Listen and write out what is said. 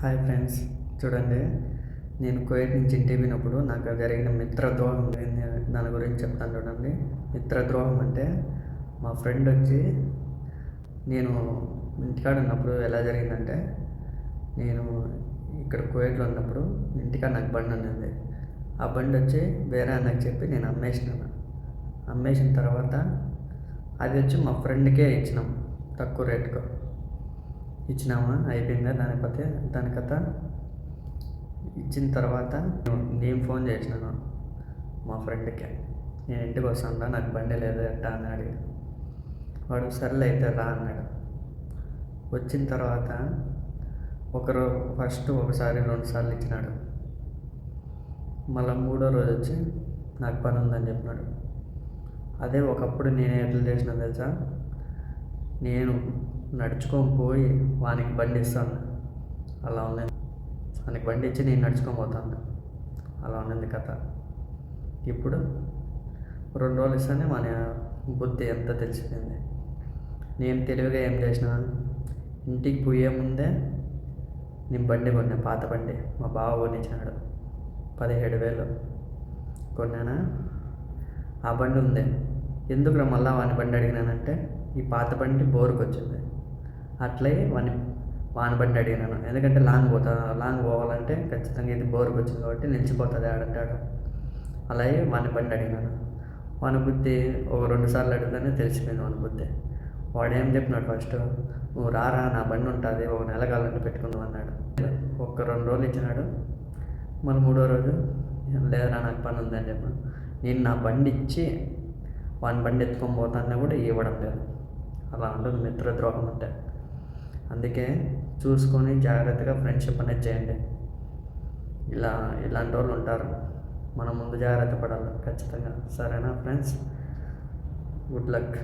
Hi friends చూడండి. నేను కోయట్ నుంచి ఇంటికి పోయినప్పుడు నాకు జరిగిన మిత్రద్రోహం ఏంది? దాని గురించి చెప్తాను చూడండి. మిత్రద్రోహం అంటే మా ఫ్రెండ్ వచ్చి నేను ఇంటికాడ ఉన్నప్పుడు ఎలా జరిగిందంటే నేను ఇక్కడ కోయట్లో ఉన్నప్పుడు ఇంటికాడ నాకు బండి ఉన్నది. ఆ బండి వచ్చి వేరే అన్నకు చెప్పి నేను అమ్మేసినాను అమ్మేసిన తర్వాత అది వచ్చి మా ఫ్రెండ్కే ఇచ్చినాం తక్కువ రేటుకు ఇచ్చినామా? అయిపోయిందా? దాని దాని కథ ఇచ్చిన తర్వాత నేను ఫోన్ చేసినాను మా ఫ్రెండ్కి. నేను ఇంటికి వస్తాను నాకు బండి లేదు ఎట్టా అని అడిగి. వాడు సర్లే అయితే రా అన్నాడు. వచ్చిన తర్వాత ఒకరు ఫస్ట్ ఒకసారి రెండు సార్లు ఇచ్చినాడు. మళ్ళీ మూడో రోజు వచ్చి నాకు పని ఉందని చెప్పినాడు. అదే ఒకప్పుడు నేను ఎట్లా చేసిన తెలుసా? నేను నడుచుకొని పోయి వానికి బండి ఇస్తాను. అలా ఉంది వానికి బండి ఇచ్చి నేను నడుచుకొని పోతాను. అలా ఉన్నది కథ. ఇప్పుడు రెండు రోజులు ఇస్తానే మన బుద్ధి ఎంత తెలిసిపోయింది. నేను తెలివిగా ఏం చేసిన ఇంటికి పోయే ముందే నేను బండి కొన్నా పాత బండి. మా బావ కొనిచ్చినాడు పదిహేడు వేలు కొన్నానా? ఆ బండి ఉంది. ఎందుకు మళ్ళీ వాని బండి అడిగినానంటే ఈ పాత బండి బోరుకు వచ్చింది అట్లే వాని వాని బండి అడిగినాను ఎందుకంటే లాంగ్ పోతా లాంగ్ పోవాలంటే ఖచ్చితంగా ఇది బోర్కి వచ్చింది కాబట్టి నిలిచిపోతుంది ఆడంటాడు అలాగే వాని బండి అడిగినాను వాని బుద్ధి ఒక రెండు సార్లు అడిగితేనే తెలిసిపోయింది వాని బుద్ధి వాడు ఏం చెప్పినాడు ఫస్ట్? నువ్వు రారా నా బండి ఉంటుంది ఒక నెల కాలంటే పెట్టుకుందాం అన్నాడు. ఒక్క రెండు రోజులు ఇచ్చినాడు. మళ్ళీ మూడో రోజు లేదురా నాకు పని ఉందని చెప్పాను నేను నా బండి ఇచ్చి వాని బండి ఎత్తుకొని పోతాన్నా కూడా ఇవ్వడం లేదు. అలా ఉంటుంది మిత్రద్రోహం అంటే. అందుకే చూసుకొని జాగ్రత్తగా ఫ్రెండ్షిప్ అనేది చేయండి. ఇలా ఇలాంటి వాళ్ళు ఉంటారు. మనం ముందు జాగ్రత్త పడాలి. ఖచ్చితంగా. సరేనా ఫ్రెండ్స్ గుడ్ లక్